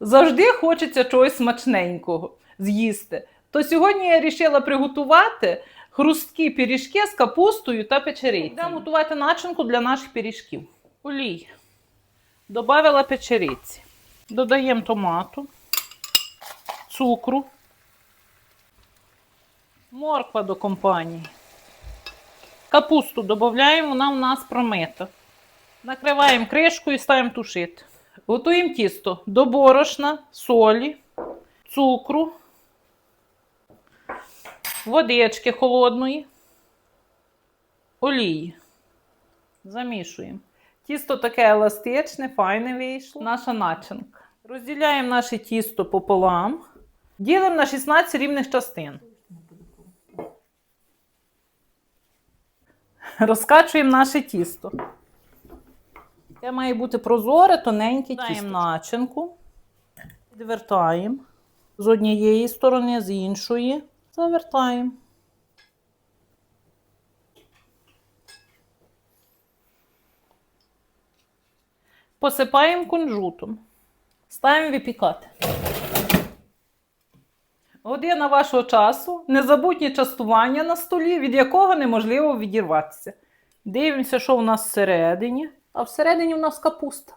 Завжди хочеться чогось смачненького з'їсти. То сьогодні я вирішила приготувати хрусткі пиріжки з капустою та печерицею. Будемо готувати начинку для наших пиріжків. Олій. Добавила печериці. Додаємо томату, цукру, морква до компанії. Капусту додаємо, вона у нас промита. Накриваємо кришкою і ставимо тушити. Готуємо тісто до борошна, солі, цукру, водички холодної, олії. Замішуємо. Тісто таке еластичне, файне вийшло. Наша начинка. Розділяємо наше тісто пополам. Ділимо на 16 рівних частин. Розкачуємо наше тісто. Це має бути прозоре, тоненьке тісто. Начинку, відвертаємо з однієї сторони, з іншої. Завертаємо. Посипаємо кунжутом. Ставимо випікати. Година вашого часу, незабутнє частування на столі, від якого неможливо відірватися. Дивимося, що у нас всередині. А всередині у нас капуста.